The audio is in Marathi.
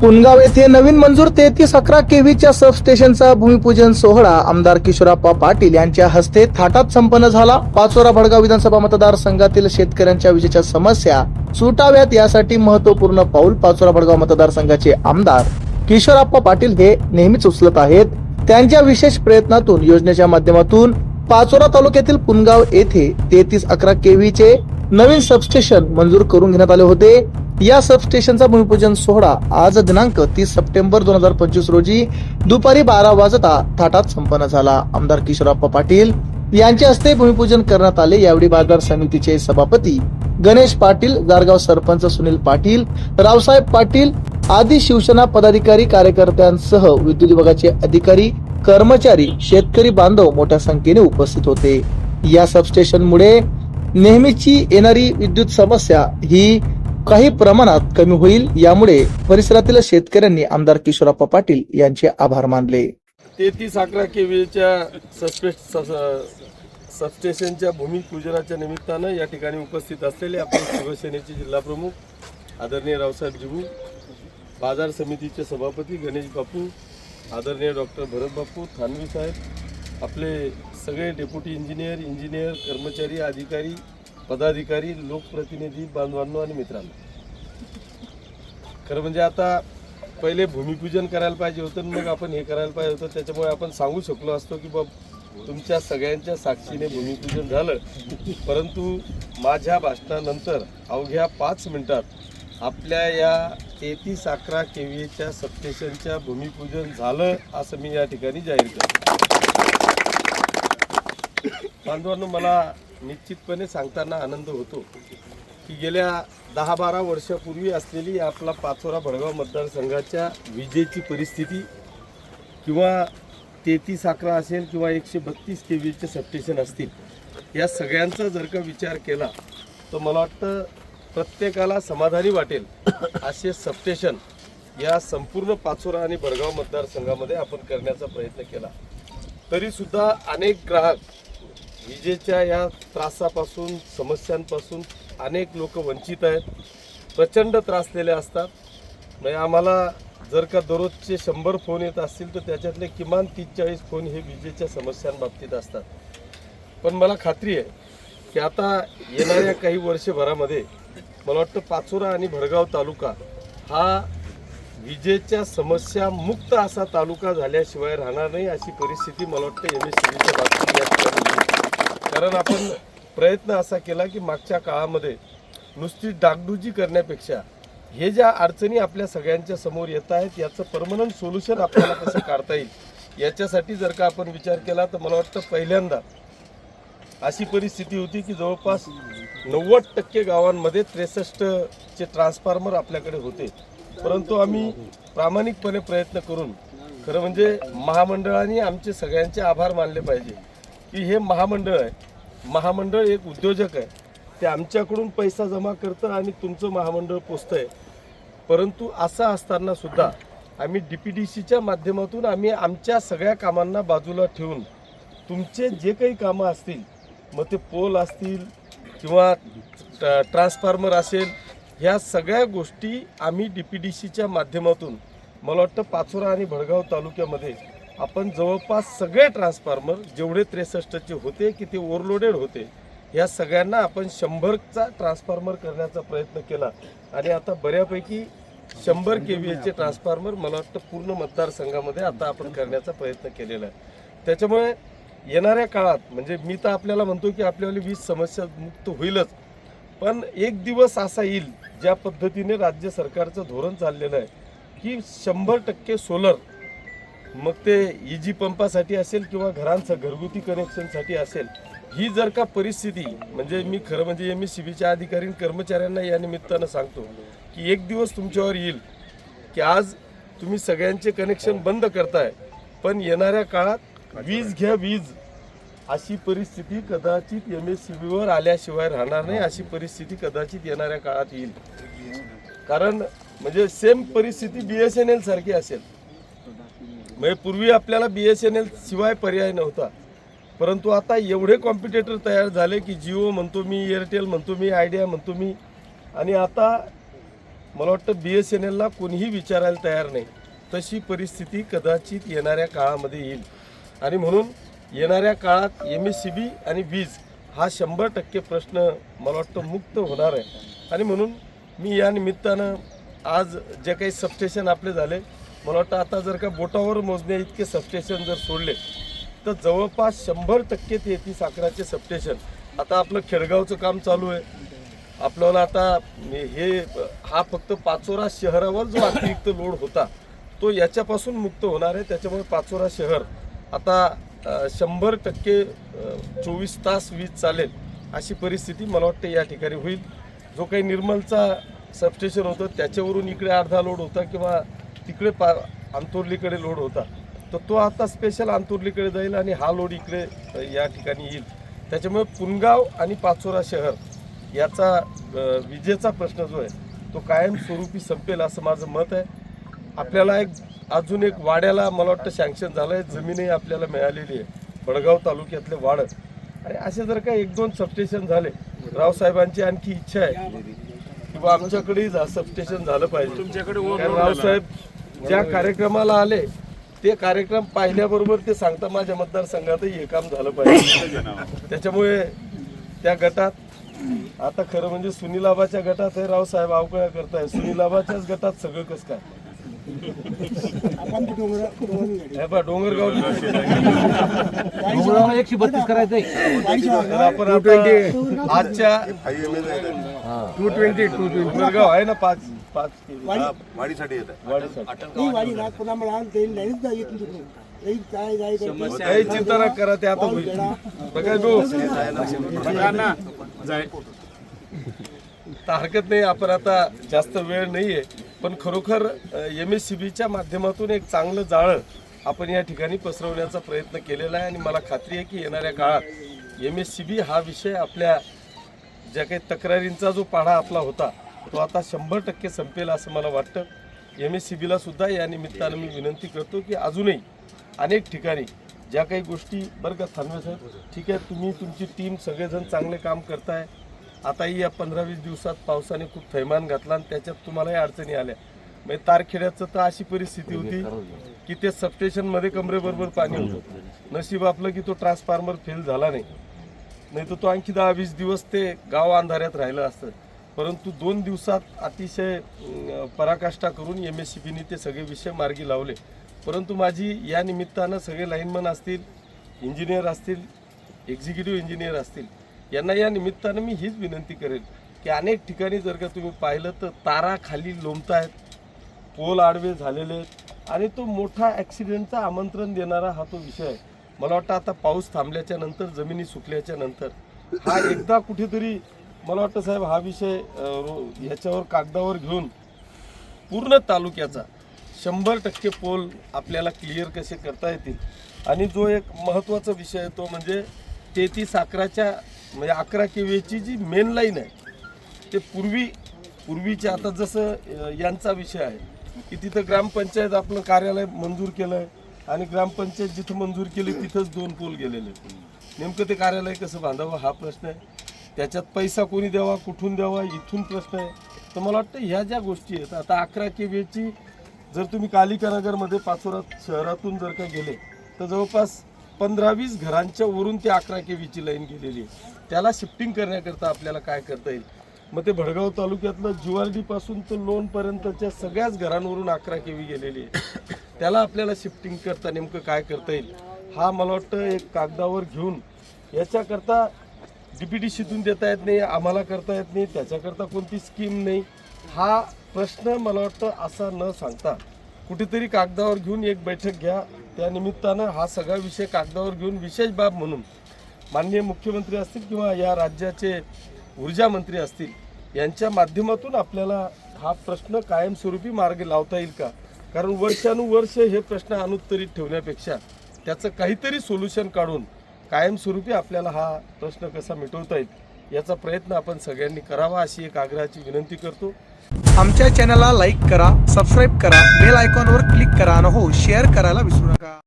पुनगाव येथे नवीन मंजूर तेहतीस अकरा केव्हीच्या सबस्टेशनचा भूमिपूजन सोहळा आमदार किशोरप्पा पाटील यांच्या हस्ते थाटात संपन्न झाला. पाचोरा भडगाव विधानसभा मतदारसंघातील शेतकऱ्यांच्या विजेच्या समस्या सुटाव्यात यासाठी महत्त्वपूर्ण पाऊल पाचोरा भडगाव मतदारसंघाचे आमदार किशोरप्पा पाटील हे नेहमीच उचलत आहेत. त्यांच्या विशेष प्रयत्नातून योजनेच्या माध्यमातून पाचोरा तालुक्यातील पुनगाव येथे तेहतीस अकरा केव्हीचे नवीन सबस्टेशन मंजूर करून घेण्यात आले होते. या सबस्टेशनचा भूमिपूजन सोहळा आज दिनांक तीस सप्टेंबर दोन हजार पंचवीस रोजी दुपारी बारा वाजता थाटात संपन्न झाला. आमदार किशोरप्पा पाटील यांच्या हस्ते भूमिपूजन करण्यात आले. यावेळी बाजार समितीचे सभापती गणेश पाटील जारगाव सरपंच सुनील पाटील रावसाहेब पाटील आदी शिवसेना पदाधिकारी कार्यकर्त्यांसह विद्युत विभागाचे अधिकारी कर्मचारी शेतकरी बांधव मोठ्या संख्येने उपस्थित होते. या सबस्टेशनमुळे नेहमीची येणारी विद्युत समस्या ही काही प्रमाणात कमी होईल यामुळे परिसरातील शेतकऱ्यांनी आमदार किशोरप्पा पाटील यांचे आभार मानले. तेहतीस अकरा केव्हीच्या सबस्टेशनच्या भूमिपूजनाच्या निमित्तानं या ठिकाणी उपस्थित असलेले आपले शिवसेनेचे जिल्हाप्रमुख आदरणीय रावसाहेब जिबू बाजार समितीचे सभापती गणेश बापू आदरणीय डॉक्टर भरत बापू थानवी साहेब आपले सगळे डेप्युटी इंजिनियर इंजिनियर कर्मचारी अधिकारी पदाधिकारी लोकप्रतिनिधी बांधवांनो आणि मित्रांनो. खरं म्हणजे आता पहिले भूमिपूजन करायला पाहिजे होतं मग आपण हे करायला पाहिजे होतं. त्याच्यामुळे आपण सांगू शकलो असतो की बाब तुमच्या सगळ्यांच्या साक्षीने भूमिपूजन झालं. परंतु माझ्या भाषणानंतर अवघ्या पाच मिनिटात आपल्या या तेहतीस अकरा के व्हीच्या सबस्टेशनच्या भूमिपूजन झालं असं मी या ठिकाणी जाहीर करतो. बांधवांनो मला निश्चितपणे सांगताना आनंद होतो की गेल्या दहा बारा वर्षापूर्वी असलेली आपला पाचोरा भडगाव मतदारसंघाच्या विजेची परिस्थिती किंवा तेहतीस अकरा असेल किंवा एकशे बत्तीस के व्हीचे सबस्टेशन असतील या सगळ्यांचा जर का विचार केला तर मला वाटतं प्रत्येकाला समाधानी वाटेल असे सबस्टेशन या संपूर्ण पाचोरा आणि भडगाव मतदारसंघामध्ये आपण करण्याचा प्रयत्न केला. तरीसुद्धा अनेक ग्राहक विजेच्या या त्रासापासून समस्यांपासून अनेक लोक वंचित आहेत. प्रचंड त्रासलेले असतात. म्हणजे आम्हाला जर का दररोजचे शंभर फोन येत असतील तर त्याच्यातले किमान तीस चाळीस फोन हे विजेच्या समस्यांबाबतीत असतात. पण मला खात्री आहे की आता येणाऱ्या काही वर्षभरामध्ये मला वाटतं पाचोरा आणि भडगाव तालुका हा विजेच्या समस्या मुक्त असा तालुका झाल्याशिवाय राहणार नाही अशी परिस्थिती मला वाटतं एम एस सी बाबतीत कारण आपण प्रयत्न असा केला की मागच्या काळामध्ये नुसती डागडुजी करण्यापेक्षा हे ज्या अडचणी आपल्या सगळ्यांच्या समोर येत आहेत याचं परमनंट सोल्युशन आपल्याला कसं काढता येईल याच्यासाठी जर का आपण विचार केला तर मला वाटतं पहिल्यांदा अशी परिस्थिती होती की जवळपास नव्वद टक्के गावांमध्ये त्रेसष्टचे ट्रान्सफॉर्मर आपल्याकडे होते. परंतु आम्ही प्रामाणिकपणे प्रयत्न करून खरं म्हणजे महामंडळाने आमचे सगळ्यांचे आभार मानले पाहिजे. की हे महामंडळ आहे. महामंडळ एक उद्योजक आहे. ते आमच्याकडून पैसा जमा करतं आणि तुमचं महामंडळ पोचतंय परंतु असं असताना सुद्धा आम्ही डी पी डी सीच्या माध्यमातून आम्ही आमच्या सगळ्या कामांना बाजूला ठेवून तुमचे जे काही कामं असतील मग ते पोल असतील किंवा ट्रान्सफॉर्मर असेल ह्या सगळ्या गोष्टी आम्ही डी पी डी सीच्या माध्यमातून मला वाटतं पाचोरा आणि भडगाव तालुक्यामध्ये आपण जवळपास सगळे ट्रान्सफॉर्मर जेवढे त्रेसष्टचे होते की ते ओव्हरलोडेड होते या सगळ्यांना आपण शंभरचा ट्रान्सफॉर्मर करण्याचा प्रयत्न केला. आणि आता बऱ्यापैकी शंभर के व्ही एचे ट्रान्सफॉर्मर मला वाटतं पूर्ण मतदारसंघामध्ये आता आपण करण्याचा प्रयत्न केलेला आहे. त्याच्यामुळे येणाऱ्या काळात म्हणजे मी तर आपल्याला म्हणतो की आपल्यावाली वीज समस्या मुक्त होईलच पण एक दिवस असा येईल ज्या पद्धतीने राज्य सरकारचं धोरण चाललेलं आहे की शंभर टक्के सोलर मग ते इजी पंपासाठी असेल किंवा घरांचं घरगुती कनेक्शनसाठी असेल ही जर का परिस्थिती म्हणजे मी खरं म्हणजे एम एस सी बीच्या अधिकारी कर्मचाऱ्यांना या निमित्तानं सांगतो की एक दिवस तुमच्यावर येईल की आज तुम्ही सगळ्यांचे कनेक्शन बंद करताय पण येणाऱ्या काळात वीज घ्या वीज. अशी परिस्थिती कदाचित एम एस सी बीवर आल्याशिवाय राहणार नाही अशी परिस्थिती कदाचित येणाऱ्या काळात येईल. कारण म्हणजे सेम परिस्थिती बी एस एन एल सारखी असेल. म्हणजे पूर्वी आपल्याला बी एस एन एल शिवाय पर्याय नव्हता. परंतु आता एवढे कॉम्पिटेटर तयार झाले की जिओ म्हणतो मी एअरटेल म्हणतो मी आयडिया म्हणतो मी. आणि आता मला वाटतं बी एस एन एलला कोणीही विचारायला तयार नाही. तशी परिस्थिती कदाचित येणाऱ्या काळामध्ये येईल. आणि म्हणून येणाऱ्या काळात एम एस सी बी आणि वीज हा शंभर टक्के प्रश्न मला वाटतं मुक्त होणार आहे. आणि म्हणून मी या निमित्तानं आज जे काही सबस्टेशन आपले झाले मला वाटतं आता जर का बोटावर मोजण्या इतके सबस्टेशन जर सोडले तर जवळपास शंभर टक्के तेहतीस साखराचे सबस्टेशन आता आपलं खेडगावचं काम चालू आहे. आपल्याला आता हे हा फक्त पाचोरा शहरावर जो अतिरिक्त लोड होता तो याच्यापासून मुक्त होणार आहे. त्याच्यामुळे पाचोरा शहर आता शंभर टक्के चोवीस तास वीज चालेल अशी परिस्थिती मला वाटते या ठिकाणी होईल. जो काही निर्मलचा सबस्टेशन होतं त्याच्यावरून इकडे अर्धा लोड होता किंवा तिकडे पा अंतुर्लीकडे लोड होता. तर तो आता स्पेशल अंतुर्लीकडे जाईल आणि हा लोड इकडे या ठिकाणी येईल. त्याच्यामुळे पुनगाव आणि पाचोरा शहर याचा विजेचा प्रश्न जो आहे तो कायमस्वरूपी संपेल असं माझं मत आहे. आपल्याला एक अजून एक वाड्याला मला वाटतं सँक्शन झालं आहे जमीनही आपल्याला मिळालेली आहे. बडगाव तालुक्यातले वाड. आणि असे जर का एक दोन सबस्टेशन झाले रावसाहेबांची आणखी इच्छा आहे. किंवा आमच्याकडेही सबस्टेशन झालं पाहिजे. रावसाहेब ज्या कार्यक्रमाला आले ते कार्यक्रम पाहिल्याबरोबर ते सांगता माझ्या मतदारसंघातही हे काम झालं पाहिजे. त्याच्यामुळे त्या गटात आता खरं म्हणजे सुनीलाबाच्या गटात हे रावसाहेब अवकळ्या करताय. सुनीलाबाच्याच गटात सगळं कस काय? बा डोंगरगाव एकशे बत्तीस करायचंय. तर आपण आजच्या two twenty two twenty Dongargaon आहे ना पाच? पाच वाढीसाठी येत आहे. वाढीसाठी. वाडी ना पुन्हा मला ते लाईनच नाही येत तिकडून. लाईन काय जाय काही चिंता नका करा ते आता होईल. बघा गो तर हरकत नाही आपण आता जास्त वेळ नाहीये. पण खरोखर एम एस सी बीच्या माध्यमातून एक चांगलं जाळं आपण या ठिकाणी पसरवण्याचा प्रयत्न केलेला आहे. आणि मला खात्री आहे की येणाऱ्या काळात एम एस सी बी हा विषय आपल्या ज्या काही तक्रारींचा जो पाढा आपला होता तो आता शंभर टक्के संपेल असं मला वाटतं. एम एस सी बीला सुद्धा या निमित्तानं मी विनंती करतो की अजूनही अनेक ठिकाणी ज्या काही गोष्टी बरं का थांबव्या साहेब ठीक आहे तुम्ही तुमची टीम सगळेजण चांगले काम करताय. आताही या पंधरा वीस दिवसात पावसाने खूप थैमान घातला आणि त्याच्यात तुम्हालाही अडचणी आल्या. म्हणजे तारखेड्याचं तर अशी परिस्थिती होती की ते सबस्टेशनमध्ये कमरेबरोबर पाणी होतं. नशीब आपलं की तो ट्रान्सफॉर्मर फेल झाला नाही. नाही तर तो आणखी दहा वीस दिवस ते गाव अंधाऱ्यात राहिलं असतं. परंतु दोन दिवसात अतिशय पराकाष्ठा करून एम एस सी बीने ते सगळे विषय मार्गी लावले. परंतु माझी या निमित्तानं सगळे लाईनमन असतील इंजिनियर असतील एक्झिक्युटिव्ह इंजिनियर असतील यांना या निमित्तानं मी हीच विनंती करेन की अनेक ठिकाणी जर का तुम्ही पाहिलं तर तारा खाली आहेत पोल आडवे झालेले आहेत आणि तो मोठा ॲक्सिडेंटचा आमंत्रण देणारा हा तो विषय आहे. मला वाटतं आता पाऊस थांबल्याच्या नंतर जमिनी सुकल्याच्या नंतर. हा एकदा कुठेतरी मला वाटतं साहेब हा विषय ह्याच्यावर कागदावर घेऊन पूर्ण तालुक्याचा शंभर टक्के पोल आपल्याला क्लिअर कसे करता येतील आणि जो एक महत्त्वाचा विषय आहे तो म्हणजे तेहतीस अकराच्या म्हणजे अकरा केवीची जी मेन लाईन आहे ते पूर्वी पूर्वीचे आता जसं यांचा विषय आहे की तिथं ग्रामपंचायत आपलं कार्यालय मंजूर केलं आहे आणि ग्रामपंचायत जिथं मंजूर केली तिथंच दोन पोल गेलेले आहेत. नेमकं ते कार्यालय कसं बांधावं हा प्रश्न आहे त्याच्यात पैसा कोणी द्यावा कुठून द्यावा इथून प्रश्न आहे. तर मला वाटतं ह्या ज्या गोष्टी आहेत आता अकरा के ची जर तुम्ही कालिका नगरमध्ये पाचोरा शहरातून जर का गेले तर जवळपास पंधरा वीस घरांच्या वरून ती अकरा के ची लाईन गेलेली आहे. त्याला शिफ्टिंग करण्याकरता आपल्याला काय करता येईल? मग ते भडगाव तालुक्यातलं जुवारडीपासून तर लोनपर्यंतच्या सगळ्याच घरांवरून अकरा के गेलेली आहे त्याला आपल्याला शिफ्टिंग करता नेमकं काय करता येईल? हा मला वाटतं एक कागदावर घेऊन याच्याकरता डीपीडीसीतून देता येत नाही आम्हाला करता येत नाही त्याच्याकरता कोणती स्कीम नाही. हा प्रश्न मला वाटतं असा न सांगता कुठेतरी कागदावर घेऊन एक बैठक घ्या. त्या निमित्तानं हा सगळा विषय कागदावर घेऊन विशेष बाब म्हणून माननीय मुख्यमंत्री असतील किंवा या राज्याचे ऊर्जा मंत्री असतील यांच्या माध्यमातून आपल्याला हा प्रश्न कायमस्वरूपी मार्ग लावता येईल का? कारण वर्षानुवर्ष हे प्रश्न अनुत्तरित ठेवण्यापेक्षा त्याचं काहीतरी सोल्युशन काढून कायमस्वरूपी आपल्याला हा प्रश्न कसा मिटवता येईल याचा प्रयत्न आपण सगळ्यांनी करावा अशी एक आग्रहाची विनंती करतो. आमच्या चॅनलला लाईक करा सबस्क्राईब करा बेल आयकॉनवर क्लिक करा आणि हो शेअर करायला विसरू नका.